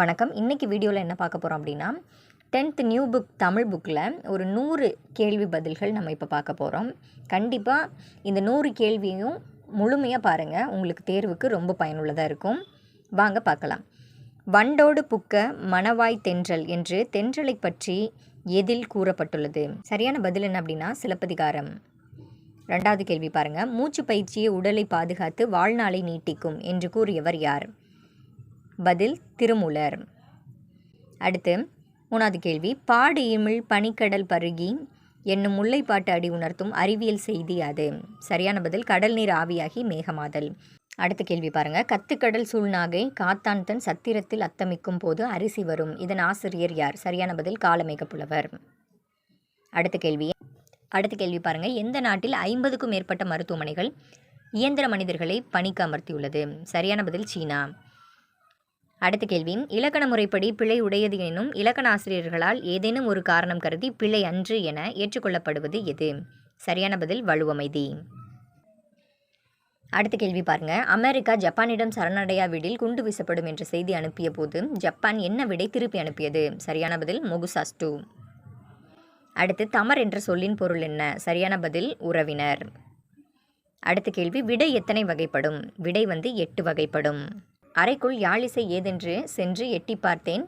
வணக்கம். இன்றைக்கி வீடியோவில் என்ன பார்க்க போகிறோம் அப்படின்னா டென்த் நியூ புக் தமிழ் புக்கில் ஒரு நூறு கேள்வி பதில்கள் நம்ம இப்போ பார்க்க போகிறோம் கண்டிப்பாக இந்த நூறு கேள்வியும் முழுமையாக பாருங்கள் உங்களுக்கு தேர்வுக்கு ரொம்ப பயனுள்ளதாக இருக்கும். வாங்க பார்க்கலாம். வண்டோடு புக்க மணவாய் தென்றல் என்று தென்றலை பற்றி எதில் கூறப்பட்டுள்ளது? சரியான பதில் என்ன அப்படின்னா சிலப்பதிகாரம். ரெண்டாவது கேள்வி பாருங்கள் மூச்சு பயிற்சியை உடலை பாதுகாத்து வாழ்நாளை நீட்டிக்கும் என்று கூறியவர் யார்? பதில் திருமூலர். அடுத்து மூணாவது கேள்வி. பாடு இமிழ் பனிக்கடல் பருகி என்னும் முல்லைப்பாட்டு அடி உணர்த்தும் அறிவியல் செய்தி அது. சரியான பதில் கடல் நீர் ஆவியாகி மேகமாதல். அடுத்த கேள்வி பாருங்க. கத்துக்கடல் சூழ்நாகை காத்தான் தன் சத்திரத்தில் அத்தமிக்கும் போது அரிசி வரும். இதன் ஆசிரியர் யார்? சரியான பதில் காலமேக புலவர் அடுத்த கேள்வி. அடுத்த கேள்வி பாருங்க. எந்த நாட்டில் ஐம்பதுக்கும் மேற்பட்ட மருத்துவமனைகள் இயந்திர மனிதர்களை பணிக்கு அமர்த்தியுள்ளது? சரியான பதில் சீனா. அடுத்த கேள்வி. இலக்கண முறைப்படி பிழை உடையது எனும் இலக்கண ஆசிரியர்களால் ஏதேனும் ஒரு காரணம் கருதி பிழை அன்று என ஏற்றுக்கொள்ளப்படுவது எது? சரியான பதில் வலுவமைதி. அடுத்த கேள்வி பாருங்க. அமெரிக்கா ஜப்பானிடம் சரணடையாவிடில் குண்டு வீசப்படும் என்ற செய்தி அனுப்பிய போது ஜப்பான் என்ன விடை திருப்பி அனுப்பியது? சரியான பதில் மொகுசாஸ்டு. அடுத்து தமர் என்ற சொல்லின் பொருள் என்ன? சரியான பதில் உறவினர். அடுத்த கேள்வி விடை எத்தனை வகைப்படும்? விடை வந்து எட்டு வகைப்படும். அறைக்குள் யாழிசை ஏதென்று சென்று எட்டி பார்த்தேன்.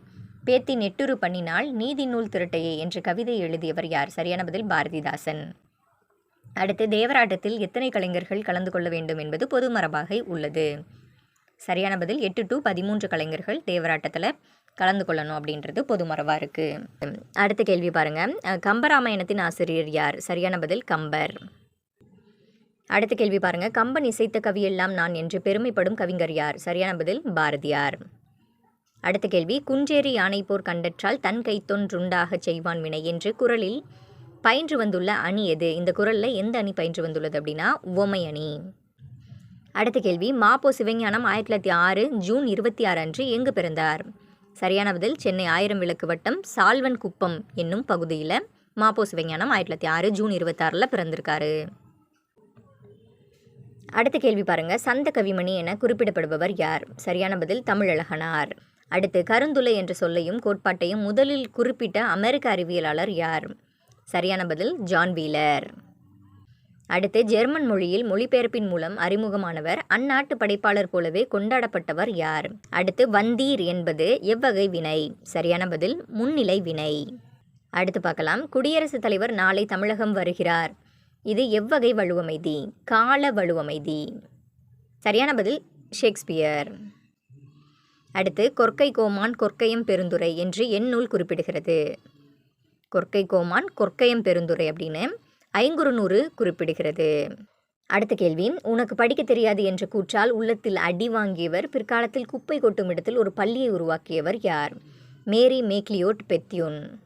பேத்தி நெட்டுரு பண்ணினால் நீதி நூல் திரட்டையே என்று கவிதை எழுதியவர் யார்? சரியான பதில் பாரதிதாசன். அடுத்து தேவராட்டத்தில் எத்தனை கலைஞர்கள் கலந்து கொள்ள வேண்டும் என்பது பொது மரபாக உள்ளது. சரியான பதில் எட்டு டு பதிமூன்று கலைஞர்கள் தேவராட்டத்தில் கலந்து கொள்ளணும் அப்படின்றது பொது மரபாக இருக்குது அடுத்த கேள்வி பாருங்கள் கம்பராமாயணத்தின் ஆசிரியர் யார்? சரியான பதில் கம்பர். அடுத்த கேள்வி பாருங்க. கம்பன் இசைத்த கவியெல்லாம் நான் என்று பெருமைப்படும் கவிஞர் யார்? சரியான பதில் பாரதியார். அடுத்த கேள்வி குஞ்சேரி யானை போர் கண்டற்றால் தன் கைத்தொன்றுண்டாகச் செய்வான் வினை என்று குரலில் பயின்று வந்துள்ள அணி எது? இந்த குரலில் எந்த அணி பயின்று வந்துள்ளது அப்படின்னா உவமை அணி. அடுத்த கேள்வி மாப்போ சிவஞானம் ஆயிரத்தி தொள்ளாயிரத்தி ஆறு ஜூன் இருபத்தி ஆறு அன்று எங்கு பிறந்தார்? சரியான பதில் சென்னை ஆயிரம் விளக்கு வட்டம் சால்வன் குப்பம் என்னும் பகுதியில் மாப்போ சிவஞானம் ஆயிரத்தி தொள்ளாயிரத்தி ஆறு ஜூன் இருபத்தாறில் பிறந்திருக்காரு. அடுத்த கேள்வி பாருங்க. சந்த கவிமணி என குறிப்பிடப்படுபவர் யார்? சரியான பதில் தமிழழகனார். அடுத்து கருந்துளை என்ற சொல்லையும் கோட்பாட்டையும் முதலில் குறிப்பிட்ட அமெரிக்க அறிவியலாளர் யார்? சரியான பதில் ஜான் வீலர். அடுத்து ஜெர்மன் மொழியில் மொழிபெயர்ப்பின் மூலம் அறிமுகமானவர் அந்நாட்டு படைப்பாளர் போலவே கொண்டாடப்பட்டவர் யார்? அடுத்து வந்தீர் என்பது எவ்வகை வினை? சரியான பதில் முன்னிலை வினை. அடுத்து பார்க்கலாம். குடியரசுத் தலைவர் நாளை தமிழகம் வருகிறார். இது எவ்வகை வலுவமைதி கால வலுவமைதி சரியான பதில் ஷேக்ஸ்பியர். அடுத்து கொற்கை கோமான் கொற்கையம் பெருந்துரை என்று என் நூல் குறிப்பிடுகிறது. கொற்கை கோமான் கொற்கையம் பெருந்துரை அப்படின்னு ஐங்குறுநூறு குறிப்பிடுகிறது. அடுத்த கேள்வி உனக்கு படிக்க தெரியாது என்ற கூற்றால் உள்ளத்தில் அடி வாங்கியவர் பிற்காலத்தில் குப்பை கொட்டும் இடத்தில் ஒரு பள்ளியை உருவாக்கியவர் யார்? Mary McLeod Bethune.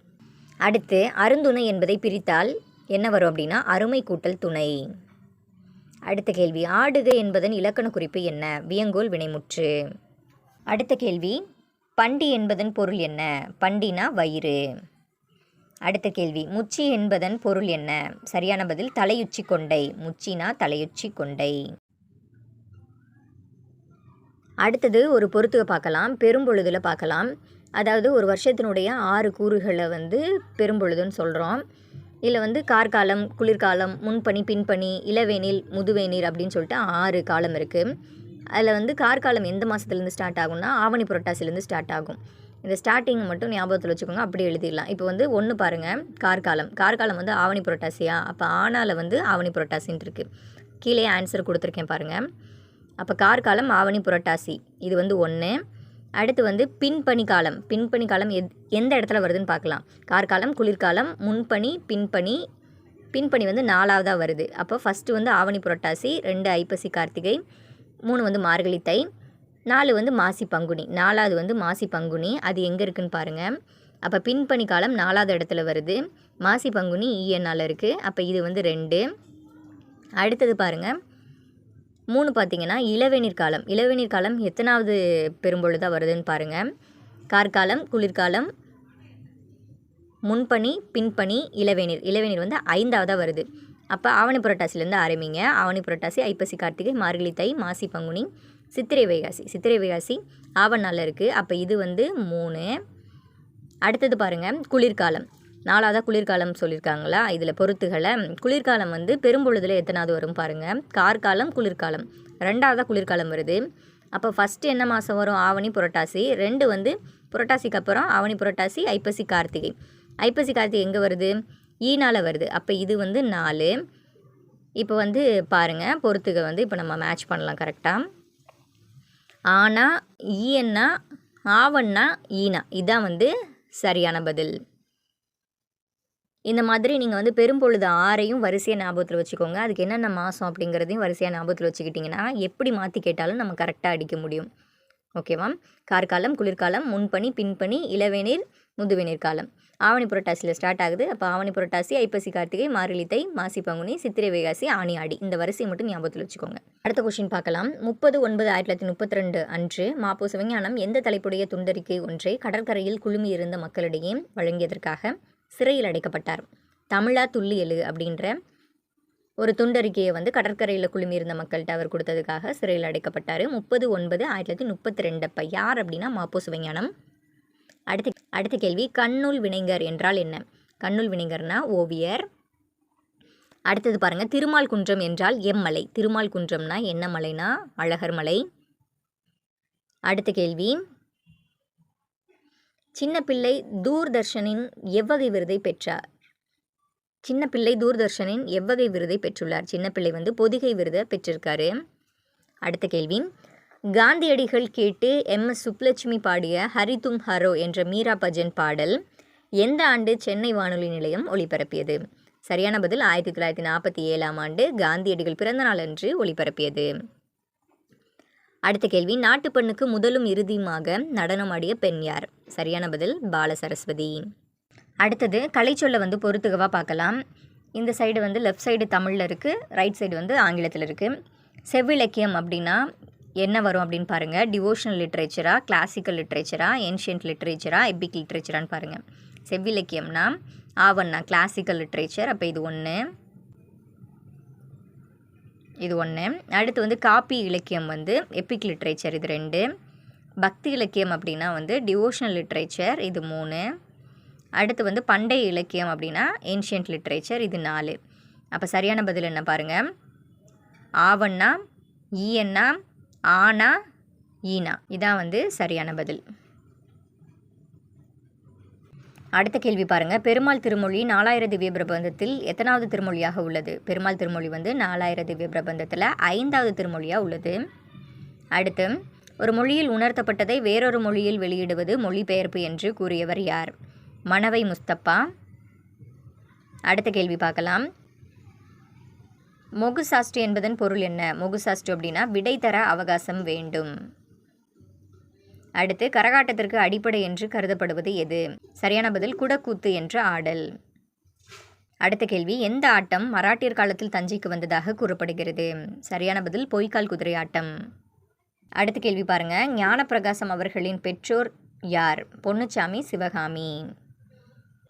அடுத்து அருந்துணை என்பதை பிரித்தால் என்ன வரும் அப்படின்னா அருமை கூட்டல் துணை. அடுத்த கேள்வி ஆடுக என்பதன் இலக்கண குறிப்பு என்ன? வியங்கோல் வினைமுற்று. அடுத்த கேள்வி பண்டி என்பதன் பொருள் என்ன? பண்டினா வயிறு. அடுத்த கேள்வி முச்சி என்பதன் பொருள் என்ன? சரியான பதில் தலையுச்சி கொண்டை. முச்சினா தலையுச்சி கொண்டை. அடுத்தது ஒரு பொறுத்துக பார்க்கலாம் பெரும்பொழுதில் பார்க்கலாம். அதாவது ஒரு வருஷத்தினுடைய ஆறு கூறுகளை வந்து பெரும்பொழுதுன்னு சொல்கிறோம் இதில் வந்து கார்காலம் குளிர்காலம் முன்பனி பின்பனி இளவேனில் முதுவேநீர் அப்படின்னு சொல்லிட்டு ஆறு காலம் இருக்குது அதில் வந்து கார்காலம் எந்த மாதத்துலேருந்து ஸ்டார்ட் ஆகும்னா ஆவணி புரட்டாசிலேருந்து ஸ்டார்ட் ஆகும். இந்த ஸ்டார்டிங் மட்டும் ஞாபகத்தில் வச்சுக்கோங்க அப்படி எழுதிடலாம். இப்போ வந்து ஒன்று பாருங்கள் கார்காலம். கார்காலம் வந்து ஆவணி புரட்டாசியா? அப்போ ஆனால் வந்து ஆவணி புரட்டாசின்ட்டு இருக்குது கீழே ஆன்சர் கொடுத்துருக்கேன் பாருங்கள் அப்போ கார்காலம் ஆவணி புரட்டாசி. இது வந்து ஒன்று அடுத்து வந்து பின்பணி காலம். பின்பணி காலம் எத் எந்த இடத்துல வருதுன்னு பார்க்கலாம். கார்காலம் குளிர்காலம் முன்பனி பின்பனி. பின்பனி வந்து நாலாவதாக வருது. அப்போ ஃபஸ்ட்டு வந்து ஆவணி புரட்டாசி ரெண்டு ஐப்பசி கார்த்திகை மூணு வந்து மார்கழி தை நாலு வந்து மாசி பங்குனி. நாலாவது வந்து மாசி பங்குனி. அது எங்கே இருக்குன்னு பாருங்கள் அப்போ பின்பணி காலம் நாலாவது இடத்துல வருது. மாசி பங்குனி ஈஎன்ஆல் இருக்குது அப்போ இது வந்து ரெண்டு. அடுத்தது பாருங்கள் மூணு பார்த்தீங்கன்னா இளவேநீர் காலம். இளவேநீர் காலம் எத்தனாவது பெரும்பொழுதாக வருதுன்னு பாருங்கள் கார்காலம் குளிர்காலம் முன்பனி பின்பனி இளவேநீர் இளவேநீர் வந்து ஐந்தாவதாக வருது. அப்போ ஆவணி புரட்டாசிலேருந்து ஆரம்பிங்க. ஆவணி புரட்டாசி ஐப்பசி கார்த்திகை மார்கழி தை மாசி பங்குனி சித்திரை வைகாசி. சித்திரை வைகாசி ஆவணால இருக்குது அப்போ இது வந்து மூணு. அடுத்தது பாருங்கள் குளிர்காலம். நாலாவதாக குளிர்காலம் சொல்லியிருக்காங்களா இதில் பொறுத்துகளை. குளிர்காலம் வந்து பெரும்பொழுதில் எத்தனாவது வரும் பாருங்கள் கார்காலம் குளிர்காலம். ரெண்டாவதாக குளிர்காலம் வருது. அப்போ ஃபஸ்ட்டு என்ன மாதம் வரும்? ஆவணி புரட்டாசி. ரெண்டு வந்து புரட்டாசிக்கு அப்புறம் ஆவணி புரட்டாசி ஐப்பசி கார்த்திகை. ஐப்பசி கார்த்திகை எங்கே வருது? ஈனால வருது. அப்போ இது வந்து நாலு. இப்போ வந்து பாருங்கள் பொறுத்துக வந்து இப்போ நம்ம மேட்ச் பண்ணலாம் கரெக்டாக ஆனா ஈயன்னா ஆவன்னா ஈனா. இதான் வந்து சரியான பதில். இந்த மாதிரி நீங்கள் வந்து பெரும்பொழுது ஆறையும் வரிசையாக ஞாபகத்தில் வச்சுக்கோங்க. அதுக்கு என்னென்ன மாதம் அப்படிங்கிறதையும் வரிசையாக ஞாபகத்தில் வச்சுக்கிட்டிங்கன்னா எப்படி மாற்றி கேட்டாலும் நம்ம கரெக்டாக அடிக்க முடியும். ஓகேவா கார்காலம் குளிர்காலம் முன்பனி பின்பனி இளவேநீர் முதுவேநீர் காலம். ஆவணி புரட்டாசியில் ஸ்டார்ட் ஆகுது. அப்போ ஆவணி புரட்டாசி ஐப்பசி கார்த்திகை மாரிலித்தை மாசி பங்குனி சித்திரை வைகாசி ஆணி ஆடி. இந்த வரிசையை மட்டும் ஞாபகத்தில் வச்சுக்கோங்க. அடுத்த கொஷின் பார்க்கலாம். முப்பது ஒன்பது ஆயிரத்தி தொள்ளாயிரத்தி முப்பத்தி ரெண்டு அன்று மாப்போ சிவஞானம் எந்த தலைப்புடைய துண்டறிக்கை ஒன்றை கடற்கரையில் குழுமி இருந்த மக்களிடையே வழங்கியதற்காக சிறையில் அடைக்கப்பட்டார். தமிழா துள்ளியலு அப்படின்ற ஒரு துண்டறிக்கையை வந்து கடற்கரையில் குழுமி இருந்த மக்கள்கிட்ட அவர் கொடுத்ததுக்காக சிறையில் அடைக்கப்பட்டார். முப்பது ஒன்பது ஆயிரத்தி தொள்ளாயிரத்தி முப்பத்தி ரெண்டு அப்போ யார் அப்படின்னா மாப்போ சிவஞானம். அடுத்த அடுத்த கேள்வி கண்ணூல் வினைஞர் என்றால் என்ன? கண்ணூல் வினைஞர்னா ஓவியர். அடுத்தது பாருங்கள் திருமால் குன்றம் என்றால் எம்மலை திருமால் குன்றம்னா என்ன மலைனா? அழகர் மலை. அடுத்த கேள்வி சின்ன பிள்ளை தூர்தர்ஷனின் எவ்வகை விருதை பெற்றார். சின்ன பிள்ளை தூர்தர்ஷனின் எவ்வகை விருதை பெற்றுள்ளார். சின்ன பிள்ளை வந்து பொதிகை விருதை பெற்றிருக்காரு. அடுத்த கேள்வி. காந்தியடிகள் கேட்டு எம். எஸ். சுப்லட்சுமி பாடிய ஹரிதும் ஹரோ என்ற மீரா பஜன் பாடல் எந்த ஆண்டு சென்னை வானொலி நிலையம் ஒளிபரப்பியது? சரியான பதில் ஆயிரத்தி தொள்ளாயிரத்தி நாற்பத்தி ஏழாம் ஆண்டு காந்தியடிகள் பிறந்த நாள் அன்று ஒளிபரப்பியது. அடுத்த கேள்வி நாட்டு பெண்ணுக்கு முதலும் இறுதியுமாக நடனமாடிய பெண் யார்? சரியான பதில் பால சரஸ்வதி அடுத்தது கலைச்சொல்லை வந்து பொறுத்துகவாக பார்க்கலாம். இந்த சைடு வந்து லெஃப்ட் சைடு தமிழில் இருக்குது ரைட் சைடு வந்து ஆங்கிலத்தில் இருக்குது செவ்விலக்கியம் அப்படின்னா என்ன வரும் அப்படின்னு பாருங்கள் டிவோஷனல் லிட்ரேச்சரா கிளாசிக்கல் லிட்ரேச்சரா ஏன்ஷியன்ட் லிட்ரேச்சரா எபிக் லிட்ரேச்சரான்னு பாருங்கள் செவ்விலக்கியம்னா ஆவண்ணா கிளாசிக்கல் லிட்ரேச்சர் அப்போ இது ஒன்று இது ஒன்று அடுத்து வந்து காப்பி இலக்கியம் வந்து எப்பிக் லிட்ரேச்சர் இது ரெண்டு. பக்தி இலக்கியம் அப்படின்னா வந்து டிவோஷனல் லிட்ரேச்சர் இது மூணு. அடுத்து வந்து பண்டைய இலக்கியம் அப்படின்னா ஏன்ஷியன்ட் லிட்ரேச்சர் இது நாலு. அப்போ சரியான பதில் என்ன பாருங்கள் ஆவண்ணா ஈயண்ணா ஆனா ஈனா. இதான் வந்து சரியான பதில். அடுத்த கேள்வி பாருங்க. பெருமாள் திருமொழி நாலாயிர திவ்ய பிரபந்தத்தில் எத்தனாவது திருமொழியாக உள்ளது? பெருமாள் திருமொழி வந்து நாலாயிர திவ்ய பிரபந்தத்தில் ஐந்தாவது திருமொழியாக உள்ளது. அடுத்து ஒரு மொழியில் உணர்த்தப்பட்டதை வேறொரு மொழியில் வெளியிடுவது மொழிபெயர்ப்பு என்று கூறியவர் யார்? மணவை முஸ்தப்பா. அடுத்த கேள்வி பார்க்கலாம். மொகு சாஸ்து என்பதன் பொருள் என்ன? மொகு சாஸ்து அப்படின்னா விடை தர அவகாசம் வேண்டும். அடுத்து கரகாட்டத்திற்கு அடிப்படை என்று கருதப்படுவது எது? சரியான பதில் குடக்கூத்து என்ற ஆடல். அடுத்த கேள்வி எந்த ஆட்டம் மராட்டியர் காலத்தில் தஞ்சைக்கு வந்ததாக கூறப்படுகிறது? சரியான பதில் பொய்க்கால் குதிரை ஆட்டம். அடுத்த கேள்வி பாருங்க. ஞானப்பிரகாசம் அவர்களின் பெற்றோர் யார்? பொன்னுச்சாமி சிவகாமி.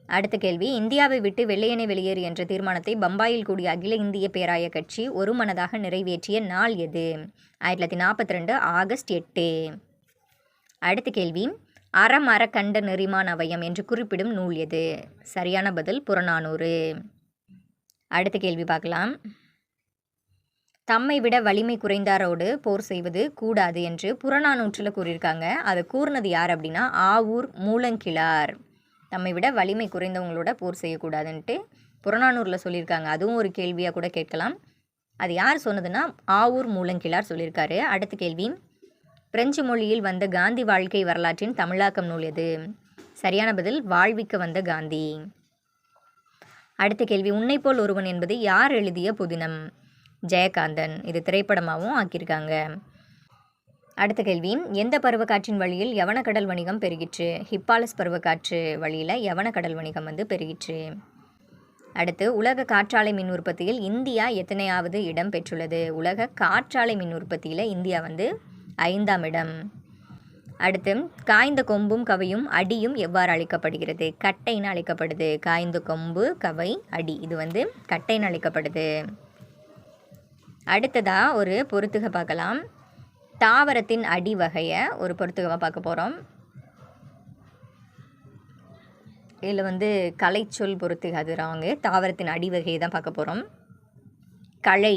அடுத்த கேள்வி இந்தியாவை விட்டு வெள்ளையனை வெளியேறு என்ற தீர்மானத்தை பம்பாயில் கூடிய அகில இந்திய பேராய கட்சி ஒருமனதாக நிறைவேற்றிய நாள் எது? ஆயிரத்தி தொள்ளாயிரத்தி நாற்பத்தி ரெண்டு ஆகஸ்ட் எட்டு. அடுத்த கேள்வி. அறம் அறக்கண்ட நெறிமான் அவயம் என்று குறிப்பிடும் நூல் எது? சரியான பதில் புறநானூறு. அடுத்த கேள்வி பார்க்கலாம். தம்மை விட வலிமை குறைந்தாரோடு போர் செய்வது கூடாது என்று புறநானூற்றில் கூறியிருக்காங்க. அதை கூறினது யார் அப்படின்னா ஆவூர் மூலங்கிழார். தம்மை விட வலிமை குறைந்தவங்களோட போர் செய்யக்கூடாதுன்ட்டு புறநானூரில் சொல்லியிருக்காங்க. அதுவும் ஒரு கேள்வியாக கூட கேட்கலாம். அது யார் சொன்னதுன்னா ஆவூர் மூலங்கிழார் சொல்லியிருக்காரு. அடுத்த கேள்வி. பிரெஞ்சு மொழியில் வந்த காந்தி வாழ்க்கை வரலாற்றின் தமிழாக்கம் நூல் எது சரியான பதில் வாழ்விக்க வந்த காந்தி. அடுத்த கேள்வி உன்னை போல் ஒருவன் என்பது யார் எழுதிய புதினம்? ஜெயகாந்தன். இது திரைப்படமாகவும் ஆக்கியிருக்காங்க. அடுத்த கேள்வி எந்த பருவக்காற்றின் வழியில் யவனக்கடல் வணிகம் பெருகிற்று? ஹிப்பாலஸ் பருவக்காற்று வழியில் யவனக்கடல் வணிகம் வந்து பெருகிற்று. அடுத்து உலக காற்றாலை மின் உற்பத்தியில் இந்தியா எத்தனையாவது இடம் பெற்றுள்ளது? உலக காற்றாலை மின் உற்பத்தியில் இந்தியா வந்து ஐந்தாம் இடம். அடுத்து காய்ந்த கொம்பும் கவையும் அடியும் எவ்வாறு அழைக்கப்படுகிறது? கட்டைன்னு அழைக்கப்படுது. காய்ந்த கொம்பு கவை அடி. இது வந்து கட்டைன்னு அழைக்கப்படுது. அடுத்ததாக ஒரு பொருத்துக பார்க்கலாம். தாவரத்தின் அடி வகையை ஒரு பொருத்துகமாக பார்க்க போகிறோம் இதில் வந்து கலைச்சொல் பொறுத்து அது ராங்கு. தாவரத்தின் அடி வகையை தான் பார்க்க போகிறோம் களை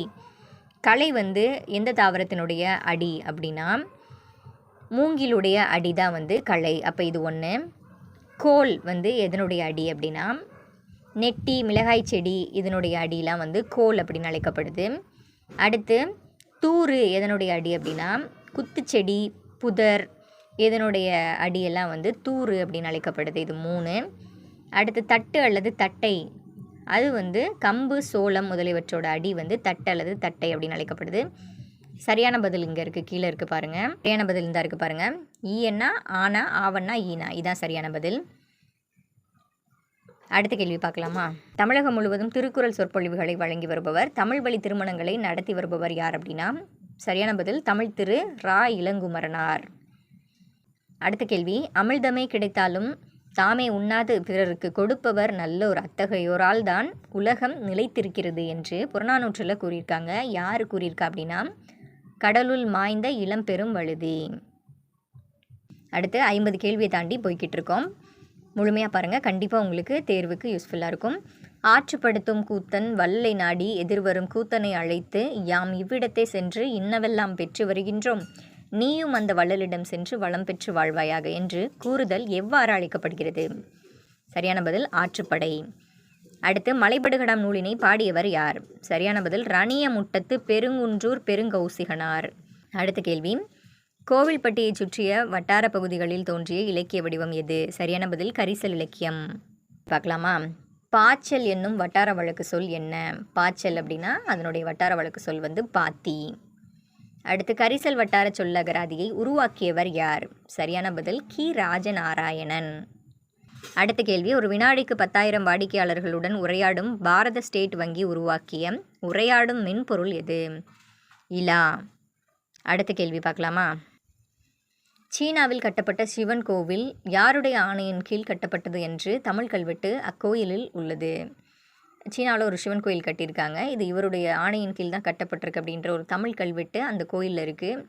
களை வந்து எந்த தாவரத்தினுடைய அடி அப்படின்னா மூங்கிலுடைய அடி தான் வந்து களை. அப்போ இது ஒன்று கோல் வந்து எதனுடைய அடி அப்படின்னா நெட்டி மிளகாய் செடி இதனுடைய அடியெலாம் வந்து கோல் அப்படின்னு அழைக்கப்படுது. அடுத்து தூறு எதனுடைய அடி அப்படின்னா குத்துச்செடி புதர் இதனுடைய அடியெல்லாம் வந்து தூறு அப்படின்னு அழைக்கப்படுது. இது மூணு. அடுத்து தட்டு அல்லது தட்டை அது வந்து கம்பு சோளம் முதலியவற்றோட அடி வந்து தட்டை அல்லது தட்டை அப்படின்னு அழைக்கப்படுது. சரியான பதில் இங்கே இருக்குது கீழே இருக்குது பாருங்கள் சரியான பதில் இருந்தால் இருக்குது பாருங்கள் ஈயன்னா ஆனா ஆவன்னா ஈனா. இதான் சரியான பதில். அடுத்த கேள்வி பார்க்கலாமா? தமிழகம் முழுவதும் திருக்குறள் சொற்பொழிவுகளை வழங்கி வருபவர் தமிழ் வழி திருமணங்களை நடத்தி வருபவர் யார் அப்படின்னா? சரியான பதில் தமிழ் திரு. ரா. இளங்குமரனார். அடுத்த கேள்வி அமிழ்தமே கிடைத்தாலும் தாமே உண்ணாது பிறருக்கு கொடுப்பவர் நல்லோர் அத்தகையோரால் தான் உலகம் நிலைத்திருக்கிறது என்று புறநானூற்றில் கூறியிருக்காங்க. யார் கூறியிருக்கா அப்படின்னா கடலுள் மாய்ந்த இளம்பெரும் வழுதி. அடுத்து ஐம்பது கேள்வியை தாண்டி போய்கிட்டு இருக்கோம். முழுமையாக பாருங்கள் கண்டிப்பாக உங்களுக்கு தேர்வுக்கு யூஸ்ஃபுல்லாக இருக்கும். ஆற்றுப்படுத்தும் கூத்தன் வல்லை நாடி எதிர்வரும் கூத்தனை அழைத்து யாம் இவ்விடத்தை சென்று இன்னவெல்லாம் பெற்று வருகின்றோம். நீயும் அந்த வள்ளலிடம் சென்று வளம் பெற்று வாழ்வாயாக என்று கூறுதல் எவ்வாறு அழைக்கப்படுகிறது? சரியான பதில் ஆற்றுப்படை. அடுத்து மலைப்படுகடாம் நூலினை பாடியவர் யார்? சரியான பதில் ரணிய முட்டத்து பெருங்குன்றூர் பெருங்கௌசிகனார். அடுத்த கேள்வி கோவில்பட்டியை சுற்றிய வட்டார பகுதிகளில் தோன்றிய இலக்கிய வடிவம் எது? சரியான பதில் கரிசல் இலக்கியம். பார்க்கலாமா? பாச்சல் என்னும் வட்டார வழக்கு சொல் என்ன? பாச்சல் அப்படின்னா அதனுடைய வட்டார வழக்கு சொல் வந்து பாத்தி. அடுத்து கரிசல் வட்டார சொல்லகராதியை உருவாக்கியவர் யார்? சரியான பதில் கி. ராஜநாராயணன். அடுத்த கேள்வி ஒரு வினாடிக்கு பத்தாயிரம் வாடிக்கையாளர்களுடன் உரையாடும் பாரத ஸ்டேட் வங்கி உருவாக்கிய உரையாடும் மென்பொருள் எது? இலா. அடுத்த கேள்வி பார்க்கலாமா? சீனாவில் கட்டப்பட்ட சிவன் கோவில் யாருடைய ஆணையின் கீழ் கட்டப்பட்டது என்று தமிழ் கல்வெட்டு அக்கோயிலில் உள்ளது. சீனாவில் ஒரு சிவன் கோயில் கட்டியிருக்காங்க. இது இவருடைய ஆணையின் கீழ் தான் கட்டப்பட்டிருக்கு அப்படின்ற ஒரு தமிழ் கல்வெட்டு அந்த கோயிலில் இருக்குது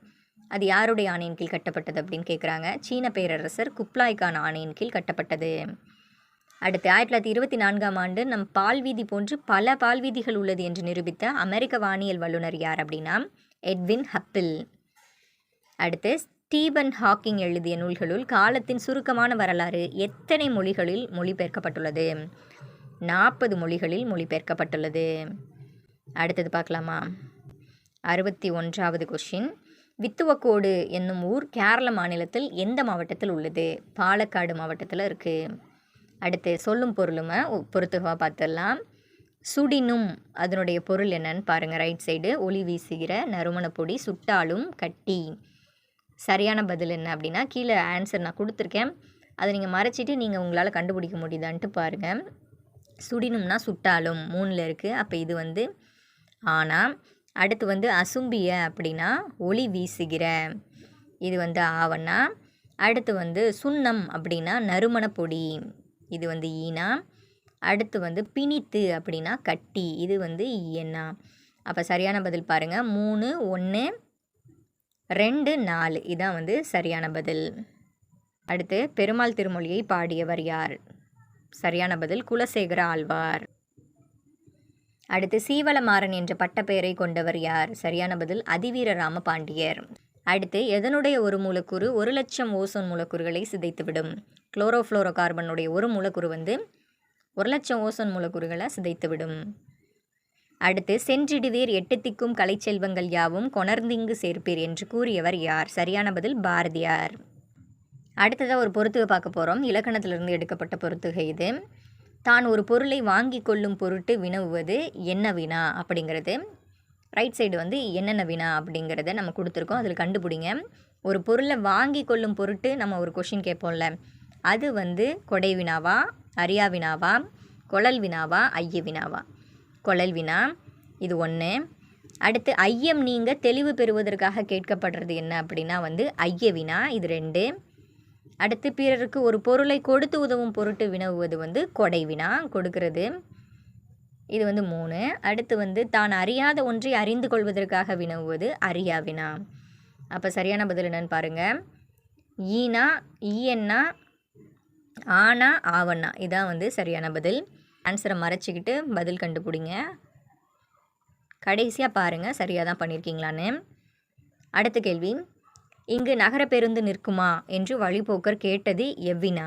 அது யாருடைய ஆணையின் கீழ் கட்டப்பட்டது அப்படின்னு கேட்குறாங்க சீன பேரரசர் குப்லாய்கான் ஆணையின் கீழ் கட்டப்பட்டது. அடுத்து ஆயிரத்தி தொள்ளாயிரத்தி இருபத்தி நான்காம் ஆண்டு நம் பால்வீதி போன்று பல பால்வீதிகள் உள்ளது என்று நிரூபித்த அமெரிக்க வானியல் வல்லுநர் யார் அப்படின்னா எட்வின் ஹப்பிள். அடுத்து ஸ்டீபன் ஹாக்கிங் எழுதிய நூல்களுள் காலத்தின் சுருக்கமான வரலாறு எத்தனை மொழிகளில் மொழிபெயர்க்கப்பட்டுள்ளது? நாற்பது மொழிகளில் மொழிபெயர்க்கப்பட்டுள்ளது. அடுத்தது பார்க்கலாமா? அறுபத்தி ஒன்றாவது கொஷின் வித்துவக்கோடு என்னும் ஊர் கேரள மாநிலத்தில் எந்த மாவட்டத்தில் உள்ளது? பாலக்காடு மாவட்டத்தில் இருக்குது அடுத்து சொல்லும் பொருளுமை பொறுத்துகவாக பார்த்துடலாம் சுடினும் அதனுடைய பொருள் என்னன்னு பாருங்கள் ரைட் சைடு ஒளி வீசுகிற நறுமணப்பொடி சுட்டாலும் கட்டி. சரியான பதில் என்ன அப்படின்னா கீழே ஆன்சர் நான் கொடுத்துருக்கேன். அதை நீங்கள் மறைச்சிட்டு நீங்கள் உங்களால் கண்டுபிடிக்க முடியுதான்ட்டு பாருங்கள் சுடினும்னா சுட்டாலும் மூணில் இருக்குது அப்போ இது வந்து ஆனால் அடுத்து வந்து அசும்பிய அப்படின்னா ஒளி வீசுகிற. இது வந்து ஆவண்ணா அடுத்து வந்து சுண்ணம் அப்படின்னா நறுமண பொடி. இது வந்து ஈனா அடுத்து வந்து பிணித்து அப்படின்னா கட்டி. இது வந்து ஈயண்ணா அப்போ சரியான பதில் பாருங்கள் மூணு ஒன்று ரெண்டு நாலு. இதான் வந்து சரியான பதில். அடுத்து பெருமாள் திருமொழியை பாடியவர் யார்? சரியான பதில் குலசேகர ஆழ்வார். அடுத்து சீவலமாறன் என்ற பட்டப்பெயரை கொண்டவர் யார்? சரியான பதில் அதிவீர ராம பாண்டியர் அடுத்து எதனுடைய ஒரு மூலக்கூறு ஒரு லட்சம் ஓசோன் மூலக்கூறுகளை சிதைத்துவிடும்? குளோரோஃப்ளோரோ கார்பனுடைய ஒரு மூலக்கூறு வந்து ஒரு லட்சம் ஓசோன் மூலக்கூறுகளை சிதைத்துவிடும். அடுத்து சென்றிடுவீர் எட்டு திக்கும் கலைச்செல்வங்கள் யாவும் கொணர்ந்திங்கு சேர்ப்பீர் என்று கூறியவர் யார்? சரியான பதில் பாரதியார். அடுத்ததாக ஒரு பொருத்துகை பார்க்க போகிறோம் இலக்கணத்திலிருந்து எடுக்கப்பட்ட பொருத்துகை இது. தான் ஒரு பொருளை வாங்கி கொள்ளும் பொருட்டு வினவுவது என்ன வினா அப்படிங்கிறது. ரைட் சைடு வந்து என்னென்ன வினா அப்படிங்கிறத நம்ம கொடுத்துருக்கோம். அதில் கண்டுபிடிங்க. ஒரு பொருளை வாங்கி கொள்ளும் பொருட்டு நம்ம ஒரு கொஷின் கேட்போம்ல. அது வந்து கொடை வினாவா அரியா வினாவா குழல் வினாவா ஐய வினாவா? குழல் வினா இது ஒன்று அடுத்து ஐயம் நீங்கள் தெளிவு பெறுவதற்காக கேட்கப்படுறது என்ன அப்படின்னா வந்து ஐய வினா இது ரெண்டு. அடுத்து பிறருக்கு ஒரு பொருளை கொடுத்து உதவும் பொருட்டு வினவுவது வந்து கொடை வினா கொடுக்கிறது. இது வந்து மூணு. அடுத்து வந்து தான் அறியாத ஒன்றை அறிந்து கொள்வதற்காக வினவுவது அறியா வினா. அப்போ சரியான பதில் என்னன்னு பாருங்கள் ஈனா ஈஎன்னா ஆனா ஆவண்ணா. இதான் வந்து சரியான பதில். ஆன்சரை மறைச்சிக்கிட்டு பதில் கண்டுபிடிங்க. கடைசியாக பாருங்கள் சரியாக தான் பண்ணியிருக்கீங்களான்னு அடுத்த கேள்வி. இங்கு நகர பேருந்து நிற்குமா? என்று வழிபோக்கர் கேட்டது எவ்வினா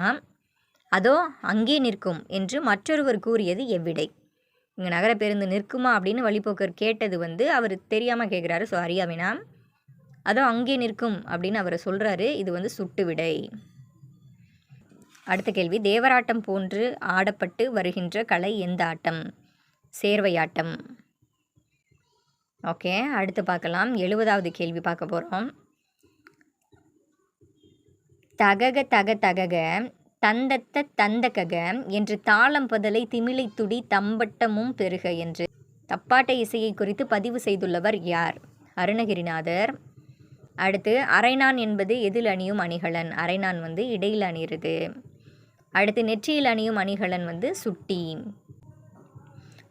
அதோ அங்கே நிற்கும் என்று மற்றொருவர் கூறியது எவ்விடை. இங்கே நகர பேருந்து நிற்குமா? அப்படின்னு வழிபோக்கர் கேட்டது வந்து அவர் தெரியாமல் கேட்குறாரு ஸோ அறியாவினா அதோ அங்கே நிற்கும் அப்படின்னு அவர் சொல்கிறாரு இது வந்து சுட்டு விடை. அடுத்த கேள்வி தேவராட்டம் போன்று ஆடப்பட்டு வருகின்ற கலை எந்த ஆட்டம்? சேர்வையாட்டம். ஓகே அடுத்து பார்க்கலாம். எழுபதாவது கேள்வி பார்க்க போகிறோம் தகக தக தகக தந்தத்த தந்தகக என்று தாளம் பதலை திமிலை துடி தம்பட்டமும் பெருக என்று. தப்பாட்ட இசையை குறித்து பதிவு செய்துள்ளவர் யார்? அருணகிரிநாதர். அடுத்து அரைநான் என்பது எதில் அணியும் அணிகலன்? அரைநான் வந்து இடையில் அணியிறது. அடுத்து நெற்றியில் அணியும் அணிகலன் வந்து சுட்டி.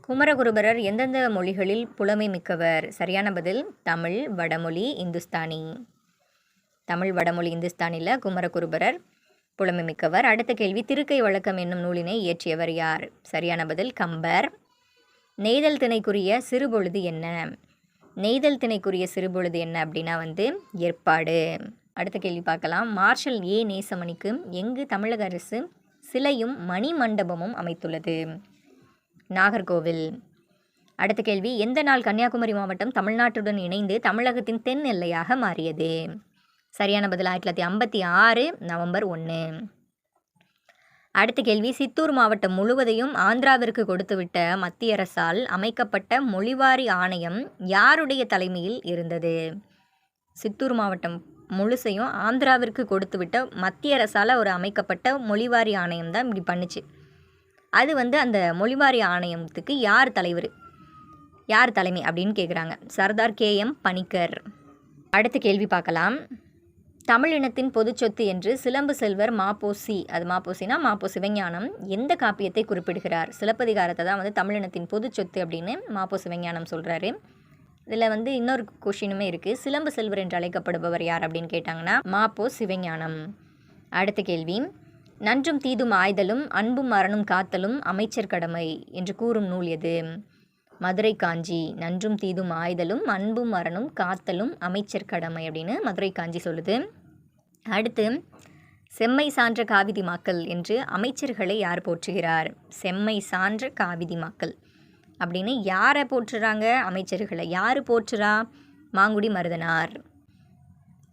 குமரகுருபரர் எந்தெந்த மொழிகளில் புலமை மிக்கவர்? சரியான பதில் தமிழ் வடமொழி இந்துஸ்தானி. தமிழ் வடமொழி இந்துஸ்தானியில் குமரகுருபரர் புலமை மிக்கவர் அடுத்த கேள்வி திருக்கை வழக்கம் என்னும் நூலினை இயற்றியவர் யார்? சரியான பதில் கம்பர். நெய்தல் திணைக்குரிய சிறுபொழுது என்ன? நெய்தல் திணைக்குரிய சிறுபொழுது என்ன அப்படின்னா வந்து ஏற்பாடு. அடுத்த கேள்வி பார்க்கலாம். மார்ஷல் ஏ. நேசமணிக்கு எங்கு தமிழக அரசு சிலையும் மணி மண்டபமும் அமைத்துள்ளது? நாகர்கோவில். அடுத்த கேள்வி எந்த நாள் கன்னியாகுமரி மாவட்டம் தமிழ்நாட்டுடன் இணைந்து தமிழகத்தின் தென் எல்லையாக மாறியது? சரியான பதில்? ஆயிரத்தி தொள்ளாயிரத்தி ஐம்பத்தி ஆறு நவம்பர் ஒன்று அடுத்த கேள்வி. சித்தூர் மாவட்டம் முழுவதையும் ஆந்திராவிற்கு கொடுத்துவிட்ட மத்திய அரசால் அமைக்கப்பட்ட மொழிவாரி ஆணையம் யாருடைய தலைமையில் இருந்தது? சித்தூர் மாவட்டம் முழுசையும் ஆந்திராவிற்கு கொடுத்துவிட்ட மத்திய அரசால் ஒரு அமைக்கப்பட்ட மொழிவாரி ஆணையம் தான் இப்படி பண்ணுச்சு. அது வந்து அந்த மொழிவாரி ஆணையத்துக்கு யார் தலைவர்? யார் தலைமை அப்படின்னு கேட்குறாங்க சர்தார் கே எம் பணிக்கர். அடுத்த கேள்வி பார்க்கலாம். தமிழ் இனத்தின் பொதுச்சொத்து என்று சிலம்பு செல்வர் மாப்போசி அது மாப்போசினா மாப்போ சிவஞானம் எந்த காப்பியத்தை குறிப்பிடுகிறார்? சிலப்பதிகாரத்தை தான் வந்து தமிழினத்தின் பொதுச்சொத்து அப்படின்னு மாப்போ சிவஞானம் சொல்கிறாரு இதில் வந்து இன்னொரு கொஷினுமே இருக்குது சிலம்பு செல்வர் என்று அழைக்கப்படுபவர் யார் அப்படின்னு கேட்டாங்கன்னா மாப்போ சிவஞானம். அடுத்த கேள்வி நன்றும் தீதும் ஆய்தலும் அன்பும் மரணும் காத்தலும் அமைச்சர் கடமை என்று கூறும் நூல் எது? மதுரை காஞ்சி நன்றும் தீதும் ஆய்தலும் அன்பும் மரணும் காத்தலும் அமைச்சர் கடமை அப்படின்னு மதுரை காஞ்சி சொல்லுது. அடுத்து செம்மை சான்ற காவிதி மாக்கள் என்று அமைச்சர்களை யார் போற்றுகிறார்? செம்மை சான்ற காவிதி மாக்கள். அப்படின்னு யாரை போற்றுறாங்க அமைச்சர்களை? யார் போற்றுறா? மாங்குடி மருதனார்.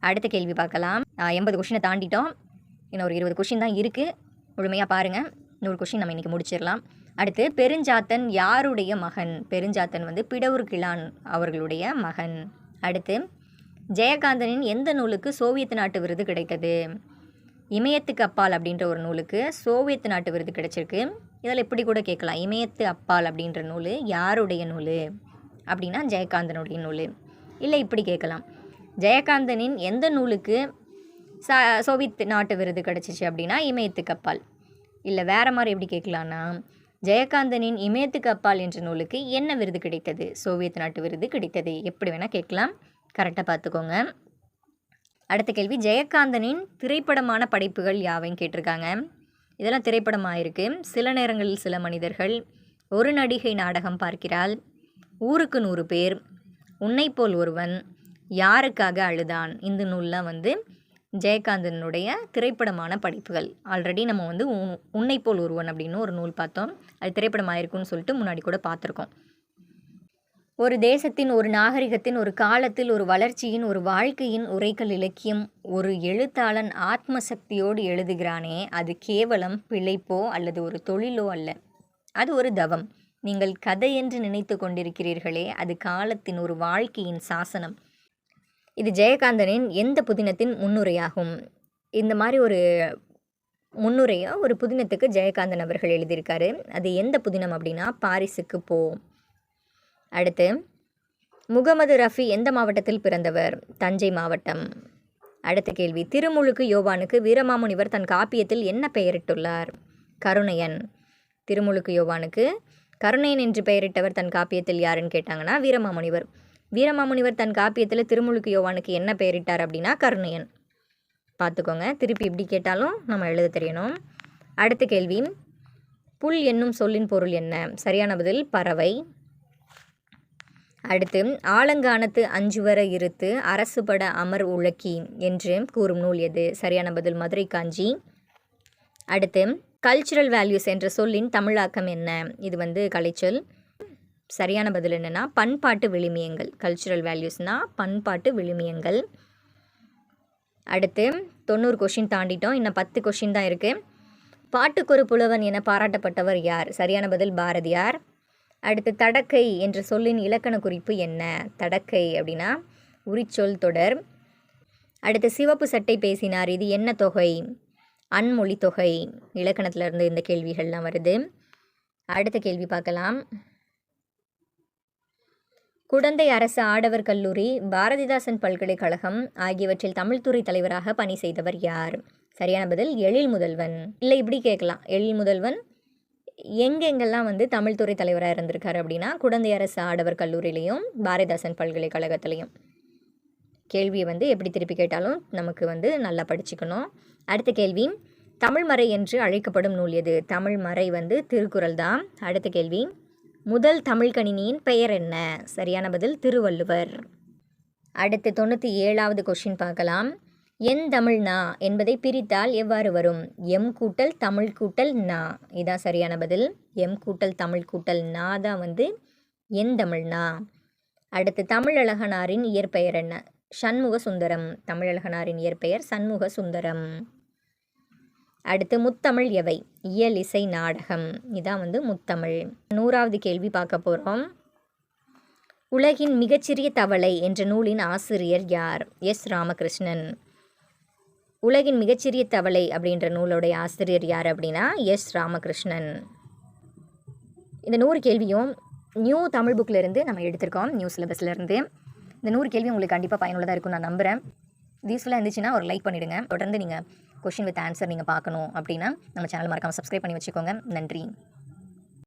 அடுத்த கேள்வி பார்க்கலாம். எண்பது கொஷினை தாண்டிட்டோம். இன்னும் ஒரு இருபது கொஷின் தான் இருக்குது முழுமையாக பாருங்கள் நூறு கொஷின் நம்ம இன்றைக்கி முடிச்சிடலாம். அடுத்து பெருஞ்சாத்தன் யாருடைய மகன்? பெருஞ்சாத்தன் வந்து பிடவுர் கிழான் அவர்களுடைய மகன். அடுத்து ஜெயகாந்தனின் எந்த நூலுக்கு சோவியத் நாட்டு விருது கிடைத்தது? இமயத்துக்கு அப்பால் அப்படின்ற ஒரு நூலுக்கு சோவியத் நாட்டு விருது கிடைச்சிருக்கு. இதில் இப்படி கூட கேட்கலாம். இமயத்து அப்பால் அப்படின்ற நூல் யாருடைய நூல்? அப்படின்னா ஜெயகாந்தனுடைய நூல். இல்லை இப்படி கேட்கலாம். ஜெயகாந்தனின் எந்த நூலுக்கு ச சோவியத் நாட்டு விருது கிடச்சிச்சு அப்படின்னா இமயத்துக்கு அப்பால். இல்லை வேறு மாதிரி எப்படி கேட்கலான்னா ஜெயகாந்தனின் இமயத்துக்கு அப்பால் என்ற நூலுக்கு என்ன விருது கிடைத்தது? சோவியத் நாட்டு விருது கிடைத்தது. எப்படி வேணால் கேட்கலாம். கரெக்டாக பார்த்துக்கோங்க. அடுத்த கேள்வி. ஜெயகாந்தனின் திரைப்படமான படைப்புகள் யாவையும் கேட்டிருக்காங்க? இதெல்லாம் திரைப்படமாக இருக்குது சில நேரங்களில் சில மனிதர்கள் ஒரு நடிகை நாடகம் பார்க்கிறாள். ஊருக்கு நூறு பேர். உன்னை போல் ஒருவன் யாருக்காக அழுதான்? இந்த நூல்லாம் வந்து ஜெயகாந்தனுடைய திரைப்படமான படைப்புகள். ஆல்ரெடி நம்ம வந்து உன்னை போல் ஒருவன் அப்படின்னு ஒரு நூல் பார்த்தோம். அது திரைப்படமாக ஆயிருக்குன்னு சொல்லிட்டு முன்னாடி கூட பார்த்துருக்கோம். ஒரு தேசத்தின் ஒரு நாகரிகத்தின் ஒரு காலத்தில் ஒரு வளர்ச்சியின் ஒரு வாழ்க்கையின் உரைக்கல் இலக்கியம் ஒரு எழுத்தாளன் ஆத்ம சக்தியோடு எழுதுகிறானே அது கேவலம் பிழைப்போ அல்லது ஒரு தொழிலோ அல்ல. அது ஒரு தவம். நீங்கள் கதை என்று நினைத்து கொண்டிருக்கிறீர்களே அது காலத்தின் ஒரு வாழ்க்கையின் சாசனம். இது ஜெயகாந்தனின் எந்த புதினத்தின் முன்னுரையாகும்? இந்த மாதிரி ஒரு முன்னுரையாக ஒரு புதினத்துக்கு ஜெயகாந்தன் அவர்கள் எழுதியிருக்காரு. அது எந்த புதினம் அப்படின்னா பாரிஸுக்கு போ. அடுத்து முகமது ரஃபி எந்த மாவட்டத்தில் பிறந்தவர்? தஞ்சை மாவட்டம். அடுத்த கேள்வி திருமுழுக்கு யோவானுக்கு வீரமாமுனிவர் தன் காப்பியத்தில் என்ன பெயரிட்டுள்ளார்? கருணையன். திருமுழுக்கு யோவானுக்கு கருணையன் என்று பெயரிட்டவர் தன் காப்பியத்தில் யாருன்னு கேட்டாங்கன்னா வீரமாமுனிவர். வீரமாமுனிவர் தன் காப்பியத்தில் திருமுழுக்கு யோவானுக்கு என்ன பெயரிட்டார் அப்படின்னா கருணையன். பார்த்துக்கோங்க திருப்பி இப்படி கேட்டாலும் நம்ம எழுத தெரியணும். அடுத்த கேள்வி புல் என்னும் சொல்லின் பொருள் என்ன? சரியான பதில் பறவை. அடுத்து ஆலங்கானத்து அஞ்சுவர இருத்து அரசுபட அமர் உழக்கி என்று கூறும் நூல் எது? சரியான பதில் மதுரை காஞ்சி. அடுத்து கல்ச்சுரல் வேல்யூஸ் என்ற சொல்லின் தமிழாக்கம் என்ன? இது வந்து கலைச்சொல். சரியான பதில் என்னென்னா பண்பாட்டு விழுமியங்கள் கல்ச்சுரல் வேல்யூஸ்னால் பண்பாட்டு விழுமியங்கள். அடுத்து தொண்ணூறு கொஷின் தாண்டிட்டோம். இன்னும் பத்து கொஷின் தான் இருக்குது பாட்டுக்கொரு புலவன் என பாராட்டப்பட்டவர் யார்? சரியான பதில் பாரதியார். அடுத்து தடக்கை என்ற சொல்லின் இலக்கண குறிப்பு என்ன? தடக்கை அப்படின்னா உரிச்சொல் தொடர். அடுத்து சிவப்பு சட்டை பேசினார். இது என்ன தொகை? அன்மொழி தொகை. இலக்கணத்திலிருந்து இந்த கேள்விகள்லாம் வருது. அடுத்த கேள்வி பார்க்கலாம். குடந்தை அரசு ஆடவர் கல்லூரி பாரதிதாசன் பல்கலைக்கழகம் ஆகியவற்றில் தமிழ்துறை தலைவராக பணி செய்தவர் யார்? சரியான பதில் எழில் முதல்வன். இல்லை இப்படி கேட்கலாம். எழில் முதல்வன் எங்கெங்கெல்லாம் வந்து தமிழ்துறை தலைவராக இருந்திருக்காரு அப்படின்னா குடந்தை அரசு ஆடவர் கல்லூரியிலையும் பாரதிதாசன் பல்கலைக்கழகத்துலையும். கேள்வியை வந்து எப்படி திருப்பி கேட்டாலும் நமக்கு வந்து நல்லா படிச்சுக்கணும். அடுத்த கேள்வி தமிழ்மறை என்று அழைக்கப்படும் நூல் எது? தமிழ்மறை வந்து திருக்குறள் தான். அடுத்த கேள்வி முதல் தமிழ் கணினியின் பெயர் என்ன? சரியான பதில் திருவள்ளுவர். அடுத்து தொண்ணூற்றி ஏழாவது கொஷின் பார்க்கலாம். என் தமிழ் நா என்பதை பிரித்தால் எவ்வாறு வரும்? எம் கூட்டல் தமிழ் கூட்டல் நா. இதான் சரியான பதில். எம் கூட்டல் தமிழ் கூட்டல் நா தான் வந்து என் தமிழ் நா. அடுத்து தமிழழகனாரின் இயற்பெயர் என்ன? சண்முக சுந்தரம் தமிழழகனாரின் இயற்பெயர் சண்முக சுந்தரம் அடுத்து முத்தமிழ் எவை? இயல் இசை நாடகம். இதான் வந்து முத்தமிழ். நூறாவது கேள்வி பார்க்க போகிறோம் உலகின் மிகச்சிறிய தவளை என்ற நூலின் ஆசிரியர் யார்? எஸ். ராமகிருஷ்ணன். உலகின் மிகச்சிறிய தவளை அப்படின்ற நூலுடைய ஆசிரியர் யார் அப்படின்னா எஸ். ராமகிருஷ்ணன். இந்த நூறு கேள்வியும் நியூ தமிழ் புக்கிலிருந்து நம்ம எடுத்திருக்கோம் நியூ சிலபஸ்லேருந்து இந்த நூறு கேள்வி உங்களுக்கு கண்டிப்பாக பயனுள்ளதாக இருக்கும் நான் நம்புகிறேன் யூஸ்ஃபுல்லாக இருந்துச்சுன்னா ஒரு லைக் பண்ணிவிடுங்க தொடர்ந்து நீங்கள் கொஷின் வித் ஆன்சர் நீங்கள் பார்க்கணும் அப்படின்னா நம்ம சேனல் மறக்காமல் சப்ஸ்கிரைப் பண்ணி வச்சுக்கோங்க. நன்றி.